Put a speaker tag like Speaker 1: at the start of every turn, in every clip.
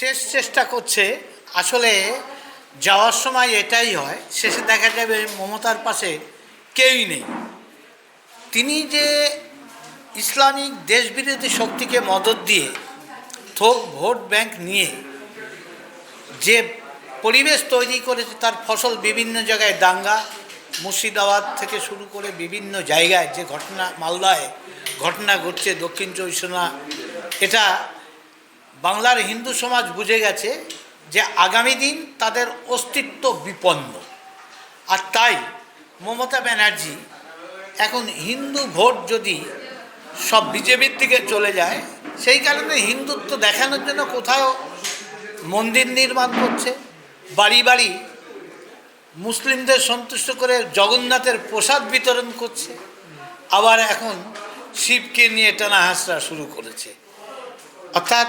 Speaker 1: শেষ চেষ্টা করছে, আসলে যাওয়ার সময় এটাই হয়, শেষে দেখা যাবে মমতার পাশে কেউই নেই। তিনি যে ইসলামিক দেশবিরোধী শক্তিকে মদত দিয়ে থোক ভোট ব্যাংক নিয়ে যে পরিবেশ তৈরি করেছে, তার ফসল বিভিন্ন জায়গায় দাঙ্গা, মুর্শিদাবাদ থেকে শুরু করে বিভিন্ন জায়গায় যে ঘটনা, মালদায় ঘটনা ঘটছে, দক্ষিণ পরগনা, এটা বাংলার হিন্দু সমাজ বুঝে গেছে যে আগামী দিন তাদের অস্তিত্ব বিপন্ন। আর তাই মমতা ব্যানার্জি এখন হিন্দু ভোট যদি সব বিজেপির দিকে চলে যায়, সেই কারণে হিন্দুত্ব দেখানোর জন্য কোথাও মন্দির নির্মাণ করছে, বাড়ি বাড়ি মুসলিমদের সন্তুষ্ট করে জগন্নাথের প্রসাদ বিতরণ করছে, আবার এখন শিবকে নিয়ে টানা হাসরা শুরু করেছে। অর্থাৎ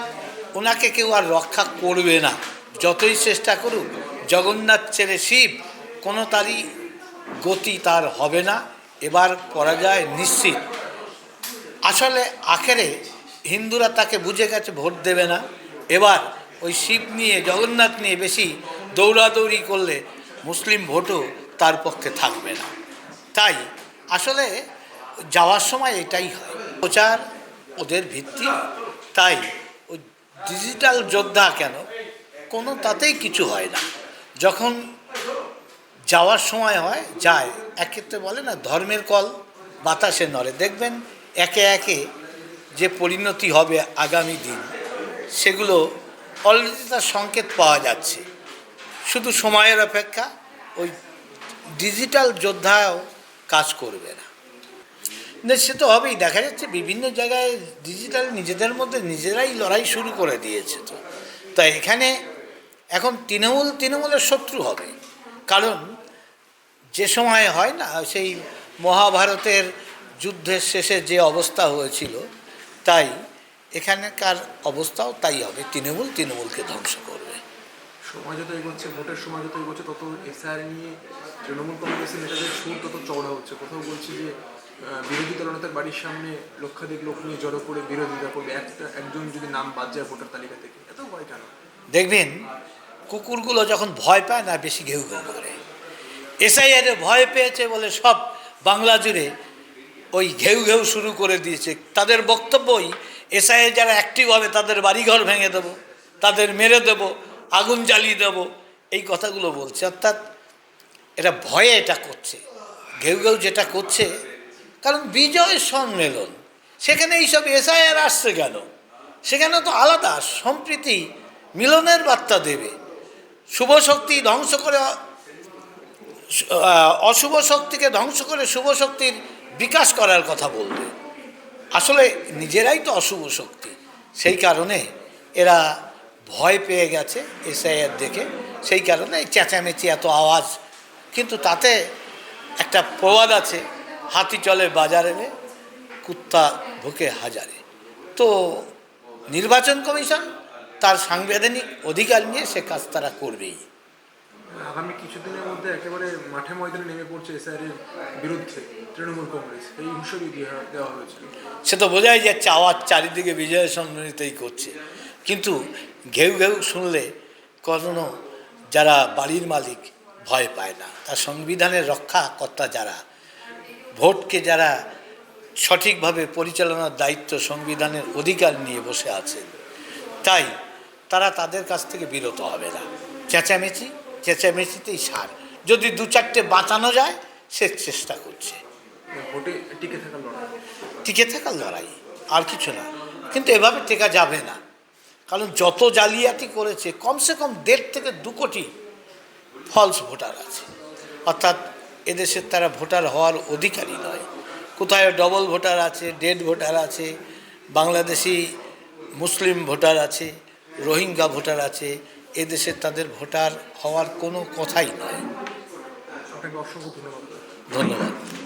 Speaker 1: ওনাকে কেউ আর রক্ষা করবে না। যতই চেষ্টা করুক, জগন্নাথ ছেড়ে শিব, কোনো তারই গতি তার হবে না। এবার পরাজয় নিশ্চিত। আসলে আখেরে হিন্দুরা তাকে বুঝে গেছে, ভোট দেবে না। এবার ওই শিব নিয়ে, জগন্নাথ নিয়ে বেশি দৌড়াদৌড়ি করলে মুসলিম ভোটও তার পক্ষে থাকবে না। তাই আসলে যাওয়ার সময় এটাই হয়। প্রচার ওদের ভিত্তি। তাই ডিজিটাল যোদ্ধা কেন? কোনো তাতেই কিছু হয় না। যখন যাওয়ার সময় হয়, যায়। এক্ষেত্রে বলে না, ধর্মের কল বাতাসে নড়ে। দেখবেন একে একে যে পরিণতি হবে আগামী দিন, সেগুলো অলরেডি তার সংকেত পাওয়া যাচ্ছে। শুধু সময়ের অপেক্ষা, ওই ডিজিটাল যোদ্ধাও কাজ করবে না। সে তো হবেই। দেখা যাচ্ছে বিভিন্ন জায়গায় ডিজিটাল নিজেদের মধ্যে নিজেরাই লড়াই শুরু করে দিয়েছে তো। তাই এখানে এখন তৃণমূল, তৃণমূলের শত্রু হবে। কারণ যে সময় হয় না, সেই মহাভারতের যুদ্ধের শেষে যে অবস্থা হয়েছিল, তাই এখানকার অবস্থাও তাই হবে। তৃণমূল তৃণমূলকে ধ্বংস করবে।
Speaker 2: সময় যত এগোচ্ছে, ভোটের সময় যত এগোচ্ছে, তত এসআর নিয়ে তৃণমূল কংগ্রেসের নেতাদের সুর তত চওড়া হচ্ছে। কোথাও বলছে যে বিরোধী দলনেতার বাড়ির সামনে লক্ষাধিক লোক নিয়ে জড়ো করে বিরোধিতা করবে, একটা, একজন যদি নাম বাদ যায় ভোটার তালিকা থেকে, এত ভয় কেন?
Speaker 1: দেখবেন, কুকুরগুলো যখন ভয় পায় না, বেশি ঘেউ ঘেউ করে। এসআইআর ভয় পেয়েছে বলে সব বাংলা জুড়ে ওই ঘেউ ঘেউ শুরু করে দিয়েছে। তাদের বক্তব্যই এসআইএ যারা অ্যাক্টিভ হবে, তাদের বাড়িঘর ভেঙে দেবো, তাদের মেরে দেবো, আগুন জ্বালিয়ে দেবো, এই কথাগুলো বলছে। অর্থাৎ এটা ভয়ে এটা করছে। ঘেউ ঘেউ যেটা করছে কারণ বিজয় সম্মেলন। সেখানে এইসব এসআইআর আসছে কেন? সেখানে তো আলাদা, সম্প্রীতি মিলনের বার্তা দেবে। শুভ শক্তি ধ্বংস করে অশুভ শক্তিকে ধ্বংস করে শুভ শক্তির বিকাশ করার কথা বলবে। আসলে নিজেরাই তো অশুভ শক্তি। সেই কারণে এরা ভয় পেয়ে গেছে এসআইআর দেখে। সেই কারণে চেঁচামেচি এত আওয়াজ। কিন্তু তাতে একটা প্রবাদ আছে। হাতি চলে বাজারে কুত্তা ভুকে হাজারে। তো নির্বাচন কমিশন তার সাংবিধানিক অধিকার নিয়ে সে কাজ তারা করবেই।
Speaker 2: আগামী কিছুদিনের মধ্যে একেবারে মাঠে ময়দানে নেমে পড়ছে এসআর এর বিরুদ্ধে তৃণমূল কংগ্রেস। এই হিসেবে দেওয়া হয়েছিল
Speaker 1: সে তো বোঝাই যে চাওয়ার চারিদিকে বিজয় সম্মিলিতই করছে। কিন্তু ঘেউ ঘেউ শুনলে কখনো যারা বাড়ির মালিক ভয় পায় না। তার সংবিধানের রক্ষাকর্তা যারা ভোটকে যারা সঠিকভাবে পরিচালনার দায়িত্ব সংবিধানের অধিকার নিয়ে বসে আছেন তাই তারা তাদের কাছ থেকে বিরত হবে না। চেঁচামেচি চেঁচামেচিতেই সার। যদি দু চারটে বাঁচানো যায় সে চেষ্টা করছে।
Speaker 2: টিকে থাকার লড়াই।
Speaker 1: টিকে থাকার লড়াই আর কিছু না। কিন্তু এভাবে টেকা যাবে না। কারণ যত জালিয়াতি করেছে কমসে কম দেড় থেকে দু কোটি ফলস ভোটার আছে। অর্থাৎ এদেশের তারা ভোটার হওয়ার অধিকারী নয়। কোথায় ডবল ভোটার আছে ডেড ভোটার আছে বাংলাদেশি মুসলিম ভোটার আছে রোহিঙ্গা ভোটার আছে এদেশে তাদের ভোটার হওয়ার কোনো কথাই নয়। ধন্যবাদ।